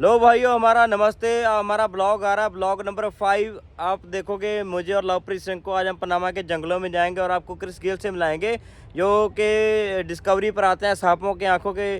लो भाइयों हमारा नमस्ते हमारा ब्लॉग आ रहा है ब्लॉग नंबर फाइव। आप देखोगे मुझे और लवप्रीत सिंह को आज हम पनामा के जंगलों में जाएँगे और आपको क्रिस गेल से मिलाएँगे जो कि डिस्कवरी पर आते हैं सांपों के आँखों के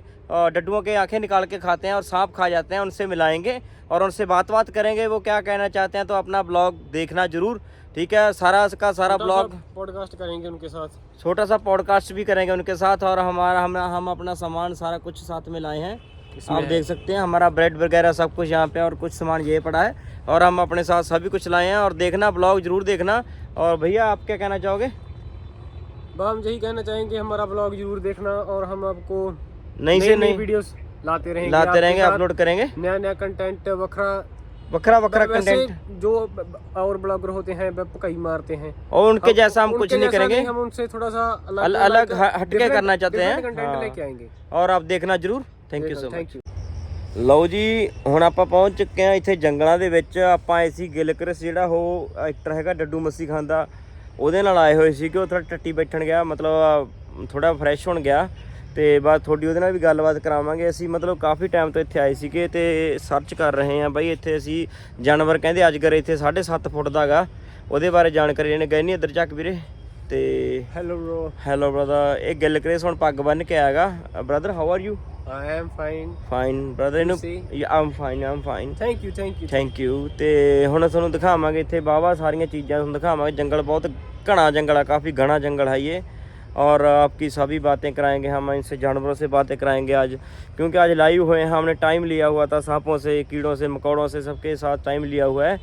डड्डुओं के आँखें निकाल के खाते हैं और सांप खा जाते हैं उनसे मिलाएँगे और उनसे बात बात करेंगे वो क्या कहना चाहते हैं तो अपना ब्लॉग देखना ज़रूर ठीक है? सारा का सारा ब्लॉग पॉडकास्ट करेंगे उनके साथ। छोटा सा पॉडकास्ट भी करेंगे उनके साथ और हमारा हम हम अपना सामान सारा कुछ साथ में लाए हैं। आप देख सकते हैं हमारा ब्रेड वगैरह सब कुछ यहाँ पे और कुछ सामान ये पड़ा है। और हम अपने साथ सभी कुछ लाए हैं और देखना ब्लॉग ज़रूर देखना। और भैया आप क्या कहना चाहोगे? हम यही कहना चाहेंगे हमारा ब्लॉग ज़रूर देखना और हम आपको नई से नई वीडियो लाते रहेंगे लाते रहेंगे अपलोड करेंगे? नया नया कंटेंट वखरा वखरा वखरा मतलब कंटेंट जो और ब्लॉगर होते हैं वे पकाई मारते हैं। और उनके हम, जैसा हम उनके कुछ नहीं करेंगे। हम उनसे थोड़ा सा अलग अलग, अलग हटके करना चाहते हैं। हाँ। लेके आएँगे। और आप देखना ज़रूर। ਥੈਂਕ ਯੂ ਸੋ ਮਚ ਲਓ ਜੀ ਹੁਣ ਆਪਾਂ ਪਹੁੰਚ ਚੁੱਕੇ ਆ ਇੱਥੇ ਜੰਗਲਾਂ ਦੇ ਵਿੱਚ। ਆਪਾਂ ਆਏ ਸੀ ਗਿਲਕਰਸ ਜਿਹੜਾ ਉਹ ਐਕਟਰ ਹੈਗਾ ਡੱਡੂ ਮੱਸੀ ਖਾਨ ਦਾ। ਉਹਦੇ ਨਾਲ ਆਏ ਹੋਏ ਸੀ ਕਿ ਉਹ ਥੋੜਾ ਟੱਟੀ ਬੈਠਣ ਗਿਆ ਮਤਲਬ ਥੋੜਾ ਫਰੈਸ਼ ਹੋਣ ਗਿਆ। ਤੇ ਬਾਅਦ ਤੁਹਾਡੀ ਉਹਦੇ ਨਾਲ ਵੀ ਗੱਲਬਾਤ ਕਰਾਵਾਂਗੇ। ਅਸੀਂ ਮਤਲਬ ਕਾਫੀ ਟਾਈਮ ਤੋਂ ਇੱਥੇ ਆਏ ਸੀਗੇ ਤੇ ਸਰਚ ਕਰ ਰਹੇ ਆ ਬਾਈ ਇੱਥੇ ਅਸੀਂ ਜਾਨਵਰ ਕਹਿੰਦੇ ਅੱਜ ਗਰੇ ਇੱਥੇ 7.5 ਫੁੱਟ ਦਾ ਦਾਗਾ ਉਹਦੇ ਬਾਰੇ ਜਾਣਕਾਰੀ ਲੈਣ ਗਏ ਨਹੀਂ ਇੱਧਰ ਚੱਕ ਵੀਰੇ। ਤੇ ਹੈਲੋ ਬ్రో ਹੈਲੋ ਬ੍ਰਦਰ ਇਹ ਗੱਲ ਹੁਣ ਪੱਗ ਬੰਨ ਕੇ ਆਇਆਗਾ brother how are you I am fine fine brother ਇਹਨੂੰ See? I'm fine I'm fine thank you thank you thank you ਤੇ ਹੁਣ ਤੁਹਾਨੂੰ ਦਿਖਾਵਾਂਗੇ ਇੱਥੇ ਬਾਵਾ ਸਾਰੀਆਂ ਚੀਜ਼ਾਂ ਤੁਹਾਨੂੰ ਦਿਖਾਵਾਂਗੇ ਜੰਗਲ ਬਹੁਤ घना जंगल है काफ़ी घना जंगल है ये और आपकी सभी बातें कराएंगे हम इनसे जानवरों से बातें कराएंगे आज क्योंकि आज लाइव हुए हैं हमने टाइम लिया हुआ था सांपों से कीड़ों से मकौड़ों से सबके साथ टाइम लिया हुआ है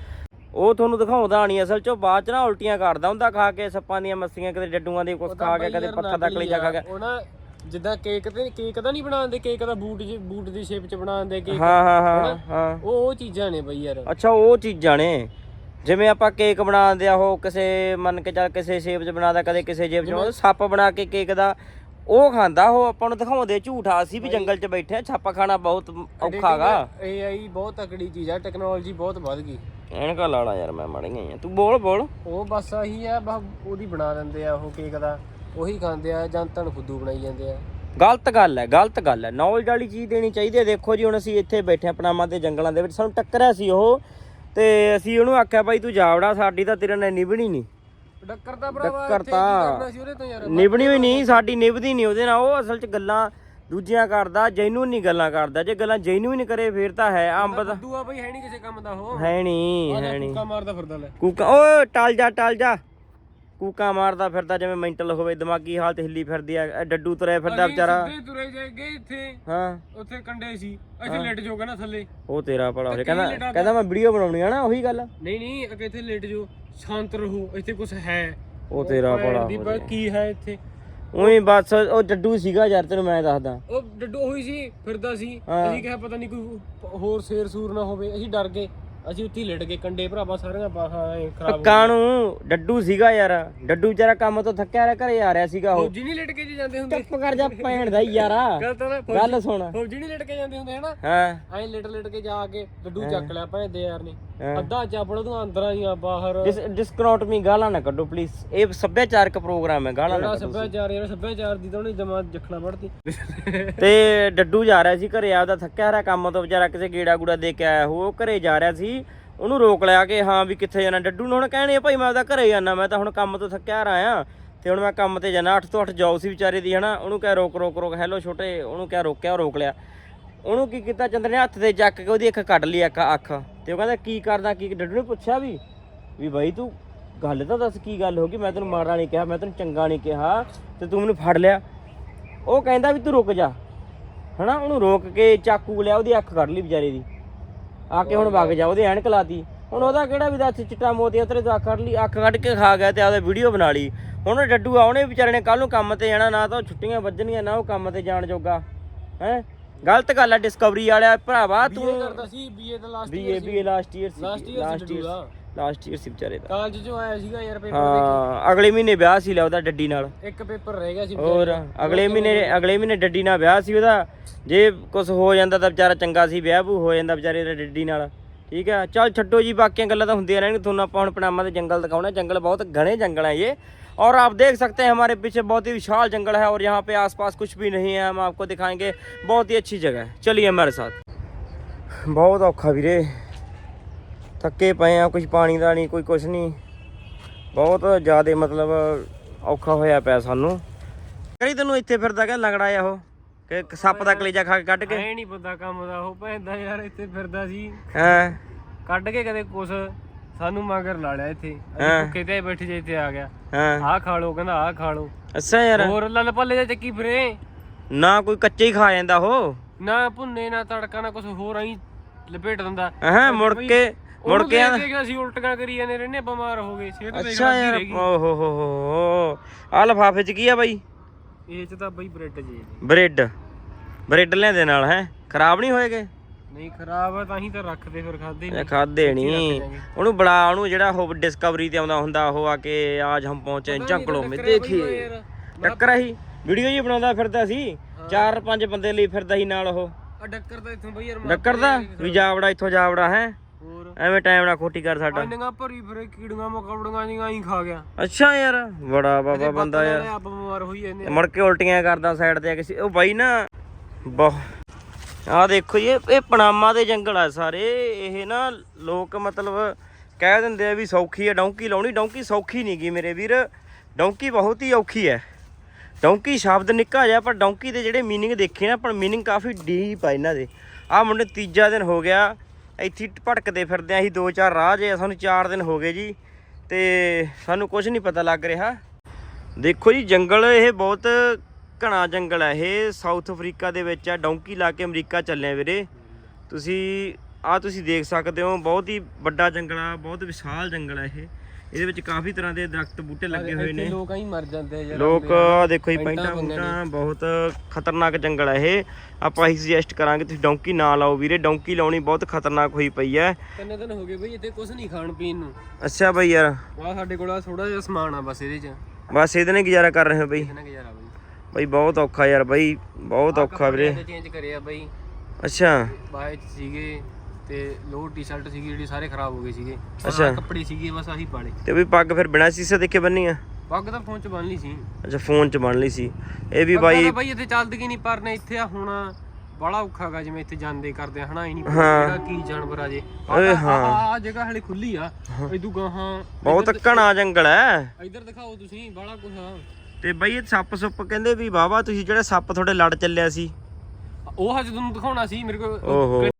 ਉਹ ਤੁਹਾਨੂੰ ਦਿਖਾਉਂਦਾ ਨਹੀਂ ਅਸਲ ਚੋਂ ਬਾਅਦ ਚ ਨਾ ਉਲਟੀਆਂ ਕਰਦਾ ਹੁੰਦਾ ਖਾ ਕੇ ਸੱਪਾਂ ਦੀਆਂ ਮੱਸੀਆਂ ਕਦੇ ਡੱਡੂਆਂ ਦੀ ਕੁਛ ਖਾ ਕੇ ਕਦੇ ਪੱਥਰ ਦਾ ਕਲੀਜਾ ਖਾ ਗਿਆ ਉਹ ਨਾ ਜਿੱਦਾਂ ਕੇਕ ਤੇ ਕੇਕ ਦਾ ਨਹੀਂ ਬਣਾਉਂਦੇ ਕੇਕ ਦਾ ਬੂਟ ਜੀ- ਬੂਟ ਦੀ ਸ਼ੇਪ ਚ ਬਣਾਉਂਦੇ ਕੇਕ ਹਾਂ ਹਾਂ ਹਾਂ ਹਾਂ। ਉਹ ਉਹ ਚੀਜ਼ਾਂ ਨੇ ਬਈ ਯਾਰ। ਅੱਛਾ ਉਹ ਚੀਜ਼ਾਂ ਨੇ। ਜਿਵੇਂ ਆਪਾਂ ਕੇਕ ਬਣਾਉਂਦੇ ਆ ਉਹ ਕਿਸੇ ਮੰਨ ਕੇ ਚੱਲ ਕਿਸੇ ਸ਼ੇਪ 'ਚ ਬਣਾਦਾ ਕਦੇ ਕਿਸੇ ਸ਼ੇਪ 'ਚ ਬਣਾਉਂਦਾ ਸੱਪ ਬਣਾ ਕੇ ਕੇਕ ਦਾ ਉਹ ਖਾਂਦਾ ਉਹ ਆਪਾਂ ਨੂੰ ਦਿਖਾਉਂਦੇ ਝੂਠਾ। ਅਸੀਂ ਵੀ ਜੰਗਲ 'ਚ ਬੈਠੇ ਆ ਛਾਪਾ ਖਾਣਾ ਬਹੁਤ ਔਖਾਗਾ AI ਬਹੁਤ ਤਕੜੀ ਚੀਜ਼ ਆ ਟੈਕਨੋਲੋਜੀ ਬਹੁਤ ਵੱਧ ਗਈ। ਐਨਕਾ ਲਾਣਾ ਯਾਰ ਮੈਂ ਮੜ ਗਈ ਆ। ਤੂੰ ਬੋਲ ਬੋਲ। ਉਹ ਬਸ ਆਹੀ ਆ ਬਸ ਉਹਦੀ ਬਣਾ ਦਿੰਦੇ ਆ ਉਹ ਕੇਕ ਦਾ। ਉਹੀ ਖਾਂਦੇ ਆ ਜਨਤਾ ਨੂੰ ਫੁੱਦੂ ਬਣਾਈ ਜਾਂਦੇ ਆ। ਗਲਤ ਗੱਲ ਹੈ ਗਲਤ ਗੱਲ ਹੈ। ਨੌਲੇਜ ਵਾਲੀ ਚੀਜ਼ ਦੇਣੀ ਚਾਹੀਦੀ ਹੈ। ਦੇਖੋ ਜੀ ਹੁਣ ਅਸੀਂ ਇੱਥੇ ਬੈਠੇ ਆ ਪਨਾਮਾ ਦੇ ਜੰਗਲਾਂ ਦੇ ਵਿੱਚ। ਸਾਨੂੰ ਟੱਕਰਿਆ ਸੀ ਉਹ ਤੇ ਅਸੀਂ ਉਹਨੂੰ ਆਖਿਆ ਭਾਈ ਤੂੰ ਜਾਵੜਾ ਸਾਡੀ ਤਾਂ ਤੇਰੇ ਨਾਲ ਨਿਭਣੀ ਨਹੀਂ। ਡੱਕਰ ਦਾ ਭਰਾਵਾ ਡੱਕਰ ਤਾਂ- ਤੋਂ ਨਿਭਣੀ ਹੋਈ ਨਹੀਂ ਸਾਡੀ ਨਿਭਦੀ ਨਹੀਂ ਉਹਦੇ ਨਾਲ। ਉਹ ਅਸਲ 'ਚ ਗੱਲਾਂ ਦੂਜੀਆਂ ਕਰਦਾ ਜੈਨੂਨ ਨਹੀਂ ਗੱਲਾਂ ਕਰਦਾ। ਜੇ ਗੱਲਾਂ ਜੈਨੂਨ ਕਰੇ ਫੇਰ ਤਾਂ ਹੈ ਅੰਬ ਦਾ। ਫੁੱਦੂ ਆ ਬਈ ਹੈ ਨਹੀਂ ਕਿਸੇ ਕੰਮ ਦਾ ਉਹ। ਹੈ ਨਹੀਂ ਹੈ ਨਹੀਂ। ਕੂਕਾ ਮਾਰਦਾ ਫਿਰਦਾ ਲੈ। ਕੂਕਾ ਓਏ ਟਲ ਜਾ ਟਲ ਜਾ। ਕੂਕਾ ਮਾਰਦਾ ਫਿਰਦਾ ਜਿਵੇਂ ਮੈਂਟਲ ਹੋਵੇ ਦਿਮਾਗੀ ਹਾਲਤ ਹਿੱਲੀ ਫਿਰਦੀ ਆ ਇਹ ਡੱਡੂ ਤੁਰਿਆ ਫਿਰਦਾ ਵਿਚਾਰਾ। ਸਿੱਧੇ ਤੁਰੇ ਜਾਏਗੇ ਇੱਥੇ। ਹਾਂ। ਉੱਥੇ ਕੰਡੇ ਸੀ। ਇੱਥੇ ਲੇਟ ਜਾਓਗਾ ਨਾ ਥੱਲੇ। ਉਹ ਤੇਰਾ ਭਲਾ ਹੋ ਜਾ ਕਹਿੰਦਾ ਕਹਿੰਦਾ ਮੈਂ ਵੀਡੀਓ ਬਣਾਉਣੀ ਆ ਨਾ ਉਹੀ ਗੱਲ। ਨਹੀਂ ਨਹੀਂ ਅੱਗੇ ਇੱਥੇ ਲੇਟ ਜਾਓ ਸ਼ਾਂਤ ਰਹੋ ਇੱਥੇ ਕੁਝ ਹੈ। ਉਹ ਤੇਰਾ ਭਲਾ ਦੀ ਪਰ ਕੀ ਹੈ ਇੱਥੇ? ਉਹੀ ਬਸ ਉਹ ਡੱਡੂ ਸੀਗਾ ਯਾਰ ਤੈਨੂੰ ਮੈਂ ਦੱਸਦਾ। ਉਹ ਡੱਡੂ ਹੋਈ ਸੀ ਫਿਰਦਾ ਸੀ। ਅਸੀਂ ਕਿਹਾ ਪਤਾ ਨਹੀਂ ਕੋਈ ਹੋਰ ਸ਼ੇਰ ਸੂਰ ਨਾ ਹੋਵੇ ਅਸੀਂ ਡਰ ਗਏ। ਅਸੀਂ ਉੱਥੇ ਹੀ ਲੇਟ ਗਏ ਕੰਡੇ ਭਰਾਵਾ ਸਾਰੀਆਂ ਬਾਹਾਂ ਐਂ ਖਰਾਬ ਹੋ ਕਾਣੂ ਡੱਡੂ ਸੀਗਾ ਯਾਰ। ਡੱਡੂ ਵਿਚਾਰਾ ਕੰਮ ਤੋਂ ਥੱਕਿਆ ਰਿਹਾ ਘਰੇ ਆ ਰਿਹਾ ਸੀਗਾ ਉਹ। ਫੌਜੀ ਨਹੀਂ ਲੇਟ ਕੇ ਜੀ ਜਾਂਦੇ ਹੁੰਦੇ। ਚੁੱਪ ਕਰ ਜਾ ਭੈਣ ਦਾ ਯਾਰਾ। ਗੱਲ ਤਾਂ ਨਾ ਗੱਲ ਸੁਣ। ਫੌਜੀ ਨਹੀਂ ਲੇਟ ਕੇ ਜਾਂਦੇ ਹੁੰਦੇ ਹਨਾ? ਹਾਂ। ਐਂ ਲੇਟ ਲੇਟ ਕੇ ਜਾ ਕੇ ਡੱਡੂ ਚੱਕ ਲਿਆ ਭੈਂਦੇ ਯਾਰ ਨੇ। ਹਾਂ। ਅੱਧਾ ਚਾਪੜ ਤੂੰ ਅੰਦਰ ਆਈਆਂ ਬਾਹਰ। ਡਿਸ ਡਿਸਕਾਊਂਟ ਮੀ ਗਾਲਾਂ ਨਾ ਕੱਢੋ ਪਲੀਜ਼ ਇਹ ਸੱਭਿਆਚਾਰਕ ਪ੍ਰੋਗਰਾਮ ਹੈ ਗਾਲਾਂ ਨਾ ਜਿਹੜਾ ਕੱਢੋ। ਸੱਭਿਆਚਾਰ ਯਾਰ ਸੱਭਿਆਚਾਰ ਦੀ ਤਾਂ ਉਹਨੇ ਜਮਾ ਜਖਣਾ ਪੜਤੀ ਤੇ ਡੱਡੂ ਜਾ ਰਿਹਾ ਸੀ ਘਰੇ ਆਪਦਾ ਥੱਕਿਆ ਰਿਹਾ ਕੰਮ ਤੋਂ ਵਿਚਾਰਾ ਕਿਸੇ ਗੇੜਾ ਗੂੜਾ ਦੇ ਕੇ ਆਇਆ ਉਹ ਘਰੇ ਜਾ ਰਿਹਾ ਸੀ। ਉਹਨੂੰ ਰੋਕ ਲਿਆ ਕਿ ਹਾਂ ਵੀ ਕਿੱਥੇ ਜਾਣਾ। ਡੱਡੂ ਨੂੰ ਹੁਣ ਕਹਿਣੇ ਭਾਈ ਮੈਂ ਆਪਦਾ ਘਰੇ ਜਾਣਾ ਮੈਂ ਤਾਂ ਹੁਣ ਕੰਮ ਤੋਂ ਥੱਕਿਆ ਆਇਆ। ਤੇ ਹੁਣ ਮੈਂ ਕੰਮ ਤੇ ਜਾਣਾ 8 ਤੋਂ 8 ਜੌਬ ਸੀ ਵਿਚਾਰੇ ਦੀ, ਹਨਾ? ਉਹਨੂੰ ਕਹਿ, ਰੋਕ ਰੋਕ ਰੋਕ ਹੈਲੋ ਛੋਟੇ। ਉਹਨੂੰ ਕਹਿ, ਰੋਕਿਆ ਉਹ ਰੋਕ ਲਿਆ। ਉਹਨੂੰ ਕੀ ਕੀਤਾ, ਚੰਦਰ ਨੇ ਹੱਥ ਤੇ ਚੱਕ ਕੇ ਉਹਦੀ ਅੱਖ ਕੱਢ ਲਈ, ਅੱਖ ਅੱਖ। ਤੇ ਉਹ ਕਹਿੰਦਾ, ਕੀ ਕਰਦਾ, ਕੀ? ਡੱਡੂ ਨੇ ਪੁੱਛਿਆ ਵੀ ਵੀ ਬਾਈ ਤੂੰ ਗੱਲ ਤਾਂ ਦੱਸ ਕੀ ਗੱਲ ਹੋ ਗਈ? ਮੈਂ ਤੈਨੂੰ ਮਾੜਾ ਨਹੀਂ ਕਿਹਾ, ਮੈਂ ਤੈਨੂੰ ਚੰਗਾ ਨਹੀਂ ਕਿਹਾ, ਤੇ ਤੂੰ ਮੈਨੂੰ ਫੜ ਲਿਆ। ਉਹ ਕਹਿੰਦਾ ਵੀ ਤੂੰ ਰੁਕ ਜਾ। ਹਨਾ? ਉਹਨੂੰ ਰੋਕ ਕੇ ਚਾਕੂ ਲਿਆ, ਉਹਦੀ ਅੱਖ ਕੱਢ ਲਈ ਵਿਚਾਰੇ ਦੀ। ਆ ਕੇ ਹੁਣ ਵਗ ਜਾ ਉਹਦੇ ਐਨਕ ਲਾਤੀ ਹੁਣ ਉਹਦਾ ਕਿਹੜਾ ਵੀ ਦੱਸ ਚਿੱਟਾ ਮੋਤੀਆ ਤੇਰੇ ਤੋਂ ਅੱਖ ਕੱਢ ਲਈ ਅੱਖ ਕੱਢ ਕੇ ਖਾ ਗਿਆ ਤੇ ਆਪਦਾ ਵੀਡੀਓ ਬਣਾ ਲਈ। ਹੁਣ ਡੱਡੂ ਆ ਉਹਨੇ ਵਿਚਾਰੇ ਨੇ ਕੱਲ ਨੂੰ ਕੰਮ ਤੇ ਜਾਣਾ ਨਾ ਤਾਂ ਉਹ ਛੁੱਟੀਆਂ ਵੱਜਣੀਆਂ ਨਾ ਉਹ ਕੰਮ ਤੇ ਜਾਣ ਜੋਗਾ। ਹੈ? ਗਲਤ ਗੱਲ ਆ ਡਿਸਕਵਰੀ ਵਾਲਿਆ ਭਰਾਵਾ ਤੂੰ ਕਰਦਾ ਸੀ ਬੀਏ ਦਾ last BA BA last year ਸੀ। ਲਾਸਟ। ਈਅਰ ਲਾਸਟ ਈਅਰ ਸੀ ਵਿਚਾਰੇ ਦਾ। ਕਾਲਜ ਚੋਂ ਆਇਆ ਸੀਗਾ ਯਾਰ ਪੇਪਰ ਹਾਂ ਅਗਲੇ ਮਹੀਨੇ ਵਿਆਹ ਸੀ ਲਾ ਉਹਦਾ ਡੱਡੀ ਨਾਲ। ਇੱਕ ਪੇਪਰ ਰਹਿ ਗਿਆ ਸੀ ਹੋਰ ਅਗਲੇ ਮਹੀਨੇ ਅਗਲੇ ਮਹੀਨੇ ਡੱਡੀ ਨਾਲ ਵਿਆਹ ਸੀ ਉਹਦਾ। ਜੇ ਕੁਝ ਹੋ ਜਾਂਦਾ ਤਾਂ ਵਿਚਾਰਾ ਚੰਗਾ ਸੀ ਵਿਆਹ ਭੂ ਹੋ ਜਾਂਦਾ ਵਿਚਾਰੇ ਦਾ ਡੱਡੀ ਨਾਲ। ਠੀਕ ਹੈ ਚਲ ਛੱਡੋ ਜੀ ਬਾਕੀਆਂ ਗੱਲਾਂ ਤਾਂ ਹੁੰਦੀਆਂ ਰਹਿਣਗੀਆਂ। ਤੁਹਾਨੂੰ ਆਪਾਂ ਹੁਣ ਪਨਾਮਾ ਦੇ ਜੰਗਲ ਦਿਖਾਉਣਾ। ਜੰਗਲ ਬਹੁਤ ਘਣੇ ਜੰਗਲ ਹੈ ਇਹ। और आप देख सकते हैं हमारे पीछे बहुत ही विशाल जंगल है और यहाँ पे आसपास कुछ भी नहीं है हम आपको दिखाएंगे बहुत ही अच्छी जगह है चलिए हमारे साथ बहुत औखा भी रे ਥੱਕੇ ਪਏ ਆ ਕੁਝ ਪਾਣੀ ਦਾ ਨਹੀਂ ਕੋਈ ਕੁਛ ਨਹੀਂ। ਬਹੁਤ ਜ਼ਿਆਦਾ ਮਤਲਬ ਔਖਾ ਹੋਇਆ ਪਿਆ ਸਾਨੂੰ। ਕਰੀ ਤੈਨੂੰ ਇੱਥੇ ਫਿਰਦਾ ਕਿ ਲੰਗੜਾ ਆ ਉਹ? ਕਿ ਸੱਪ ਦਾ ਕਲੇਜਾ ਖਾ ਕੇ ਕੱਢ ਕੇ? ਐ ਨਹੀਂ ਪਤਾ ਕੰਮ ਦਾ ਉਹ ਭੈਂਦਾ ਯਾਰ ਇੱਥੇ ਫਿਰਦਾ ਸੀ। ਹਾਂ? ਕੱਢ ਕੇ ਕਦੇ ਕੁਛ ਸਾਨੂੰ ਮਗਰ ਲਾ ਲਿਆ ਇੱਥੇ। ਅਸੀਂ ਭੁੱਖੇ ਤੇ ਬੈਠੇ ਜੇ ਇੱਥੇ ਆ ਗਿਆ। ਹਾਂ? ਆਹ ਖਾ ਲੋ ਕਹਿੰਦਾ ਆਹ ਖਾ ਲੋ ਅੱਛਾ ਯਾਰ। ਹੋਰ ਲੱਲ ਪੱਲੇ ਜੇ ਚੱਕੀ ਫਿਰੇ। ਨਾ ਕੋਈ ਕੱਚੇ ਹੀ ਖਾ ਜਾਂਦਾ ਉਹ? ਨਾ ਭੁੰਨੇ ਨਾ ਤੜਕਾ ਨਾ ਕੁਛ ਹੋਰ ਆਈ ਲਪੇਟ ਦਿੰਦਾ। ਹਾਂ ਮੁੜ ਕੇ ਮੁੜ ਕੇ ਆ- ਅਸੀਂ ਉਲਟੀਆਂ ਕਰੀ ਜਾਂਦੇ ਰਹਿੰਦੇ ਬਿਮਾਰ ਹੋ ਗਏ ਸਿਹਤ ਅੱਛਾ ਯਾਰ ਓਹ ਹੋ ਹੋ ਹੋ। ਆ ਲਫਾਫੇ ਚ ਕੀ ਆ ਬਾਈ? ਇਹ ਚ ਤਾਂ ਬਈ ਬ੍ਰੈਡ ਜੀ ਬ੍ਰੈਡ। ਬ੍ਰੈਡ ਲਿਆਂਦੇ ਨਾਲ ਹੈ? ਖਰਾਬ ਨਹੀਂ ਹੋਏਗੇ? ਨਹੀਂ ਖਰਾਬ ਆ ਤਾਂ ਹੀ ਤਾਂ ਰੱਖਦੇ ਫਿਰ ਖਾਦੇ ਇਹ ਖਾਦੇ ਨਹੀਂ ਉਹਨੂੰ ਬੜਾ ਉਹਨੂੰ ਜਿਹੜਾ ਉਹ ਡਿਸਕਵਰੀ ਤੇ ਆਉਂਦਾ ਹੁੰਦਾ ਉਹ ਆ ਕੇ ਆਜ ਹਮ ਪਹੁੰਚੇ ਜੰਗਲੋਂ ਮੇ ਦੇਖੀਏ। ਟੱਕਰ ਹੀ ਵੀਡੀਓ ਜੀ ਬਣਾਉਂਦਾ ਫਿਰਦਾ ਸੀ। ਚਾਰ ਪੰਜ ਬੰਦੇ ਲਈ ਫਿਰਦਾ ਸੀ ਨਾਲ ਉਹ। ਆ ਡੱਕਰ ਤਾਂ ਇੱਥੋਂ ਬਈ ਯਾਰ ਡੱਕਰ ਦਾ ਵੀ ਜਾਵੜਾ ਇੱਥੋਂ ਜਾਵੜਾ ਹੈ? ਐਵੇਂ ਟਾਈਮ ਨਾਲ ਖੋਟੀ ਕਰ ਸਾਡਾ। ਅੰਨੀਆਂ ਭਰੀ ਫਿਰੇ ਕੀੜੀਆਂ ਮਕੌੜੀਆਂ ਜੀਆਂ ਹੀ ਖਾ ਗਿਆ। ਅੱਛਾ ਯਾਰ ਬੜਾ ਬਾਬਾ ਬੰਦਾ ਯਾਰ। ਆਪ ਬਿਮਾਰ ਹੋਈ ਜਾਂਦੇ ਮੁੜ ਕੇ ਉਲਟੀਆਂ ਕਰਦਾ ਸਾਈਡ ਤੇ ਆ ਕਿਸੇ ਉਹ ਬਾਈ ਨਾ ਬਹੁ ਆ ਦੇਖੋ ਜੀ ਇਹ ਇਹ ਪਨਾਮਾ ਦੇ ਜੰਗਲ ਆ ਸਾਰੇ। ਇਹ ਨਾ ਲੋਕ ਮਤਲਬ ਕਹਿ ਦਿੰਦੇ ਆ ਵੀ ਸੌਖੀ ਹੈ ਡੌਂਕੀ ਲਾਉਣੀ। ਡੌਂਕੀ ਸੌਖੀ ਨਹੀਂ ਗੀ ਮੇਰੇ ਵੀਰ। ਡੌਂਕੀ ਬਹੁਤ ਹੀ ਔਖੀ ਹੈ ਡੌਂਕੀ ਸ਼ਬਦ ਨਿੱਕਾ ਜਿਹਾ ਪਰ ਡੌਂਕੀ ਦੇ ਜਿਹੜੇ ਮੀਨਿੰਗ ਦੇਖੇ ਨਾ ਪਰ ਮੀਨਿੰਗ ਕਾਫੀ ਡੀਪ ਆ ਇਹਨਾਂ ਦੇ। ਆ ਮੁੰਡੇ ਤੀਜਾ ਦਿਨ ਹੋ ਗਿਆ। ਇੱਥੇ ਭਟਕਦੇ ਫਿਰਦੇ ਆ ਅਸੀਂ ਦੋ ਚਾਰ ਰਾਹ ਜੇ ਆ, ਸਾਨੂੰ ਚਾਰ ਦਿਨ ਹੋ ਗਏ ਜੀ ਤੇ ਸਾਨੂੰ ਕੁਝ ਨਹੀਂ ਪਤਾ ਲੱਗ ਰਿਹਾ। ਦੇਖੋ ਜੀ ਜੰਗਲ ਇਹ ਬਹੁਤ ਘਣਾ ਜੰਗਲ ਹੈ ਇਹ ਸਾਊਥ ਅਫਰੀਕਾ ਦੇ ਵਿੱਚ ਆ ਡੌਂਕੀ ਲਾ ਕੇ ਅਮਰੀਕਾ ਚੱਲੇ ਵੀਰੇ। ਤੁਸੀਂ ਆ ਤੁਸੀਂ ਦੇਖ ਸਕਦੇ ਹੋ ਬਹੁਤ ਹੀ ਵੱਡਾ ਜੰਗਲ ਆ ਬਹੁਤ ਵਿਸ਼ਾਲ ਜੰਗਲ ਹੈ ਇਹ। ਇਹਦੇ ਵਿੱਚ ਕਾਫੀ ਤਰ੍ਹਾਂ ਦੇ ਦਰਖਤ ਬੂਟੇ ਲੱਗੇ ਹੋਏ ਨੇ। ਲੋਕ ਆਈ ਮਰ ਜਾਂਦੇ ਆ ਯਾਰ ਲੋਕ ਆਹ ਦੇਖੋ ਜੀ ਪੈਂਟਾਂ ਬੂਟਾਂ ਬਹੁਤ ਖਤਰਨਾਕ ਜੰਗਲ ਹੈ ਇਹ। ਆਪਾਂ ਹੀ ਸੁਜੈਸਟ ਕਰਾਂਗੇ ਤੁਸੀਂ ਡੌਂਕੀ ਨਾ ਲਾਓ ਵੀਰੇ ਡੌਂਕੀ ਲਾਉਣੀ ਬਹੁਤ ਖਤਰਨਾਕ ਹੋਈ ਪਈ ਹੈ ਤਿੰਨ ਦਿਨ ਹੋ ਗਏ ਬਈ ਇੱਥੇ ਕੁਝ ਨਹੀਂ ਖਾਣ ਪੀਣ ਨੂੰ। ਅੱਛਾ ਬਈ ਯਾਰ। ਆ ਸਾਡੇ ਕੋਲ ਥੋੜਾ ਜਿਹਾ ਸਮਾਨ ਆ ਬਸ ਇਹਦੇ ਚ। ਬਸ ਇਹਦੇ ਨੇ ਗੁਜ਼ਾਰਾ ਕਰ ਰਹੇ ਹੋ ਬਈ। ਇਹਨਾਂ ਗੁਜ਼ਾਰਾ ਬਈ। ਬਈ ਬਹੁਤ ਔਖਾ ਯਾਰ ਬਈ ਬਹੁਤ ਔਖਾ ਵੀਰੇ। ਚੇਂਜ ਕਰਿਆ ਬਈ। ਅੱਛਾ। ਬਾਅਦ ਸੀਗੇ। ਤੇ ਲੋਅਰ ਟੀ-ਸ਼ਰਟ ਸੀਗੀ ਜਿਹੜੀ ਸਾਰੇ ਖਰਾਬ ਹੋ ਗਏ ਸੀਗੇ। ਅੱਛਾ। ਆਹ ਕੱਪੜੇ ਸੀਗੇ ਬਸ ਆਹੀ ਪਾਲੇ। ਤੇ ਵੀ ਪੱਗ ਫਿਰ ਬਿਨਾਂ ਸੀਸੇ ਦੇਖੇ ਬੰਨੀ ਆ? ਪੱਗ ਤਾਂ ਫੋਨ ਚ ਬੰਨ ਲਈ ਸੀ। ਅੱਛਾ ਫੋਨ 'ਚ ਬਣ ਲਈ ਸੀ। ਇਹ ਵੀ ਬਾਈ ਬਾਈ ਇੱਥੇ ਚੱਲਦੀ ਨਹੀਂ ਪਰ ਨੇ ਇੱਥੇ ਆ ਹੁਣ ਬੜਾ ਔਖਾ ਗਾ ਜਿਵੇਂ ਇੱਥੇ ਜਾਂਦੇ ਕਰਦੇ ਆ, ਹਨਾ ਇਹ ਨਹੀਂ ਹਾਂ। ਜਿਹੜਾ ਕੀ ਜਾਨਵਰ ਆ ਜੇ। ਓਏ ਹਾਂ। ਆ ਜਗ੍ਹਾ ਹਲੇ ਖੁੱਲੀ ਆ। ਇਦੂ ਗਾਹਾਂ ਬਹੁਤ ਘਣਾ ਜੰਗਲ ਹੈ। ਇੱਧਰ ਦਿਖਾਓ ਤੁਸੀਂ ਬੜਾ ਕੁਝ ਆ। ਤੇ ਬਈ ਇਹ ਸੱਪ ਸੁੱਪ ਕਹਿੰਦੇ ਵੀ ਵਾਵਾ ਤੁਸੀਂ ਜਿਹੜਾ ਸੱਪ ਤੁਹਾਡੇ ਲੜ ਚੱਲਿਆ ਸੀ। ਉਹ ਹਜ ਤੁਹਾਨੂੰ ਦਿਖਾਉਣਾ ਸੀ ਮੇਰੇ ਕੋਲ ਓਹੋ।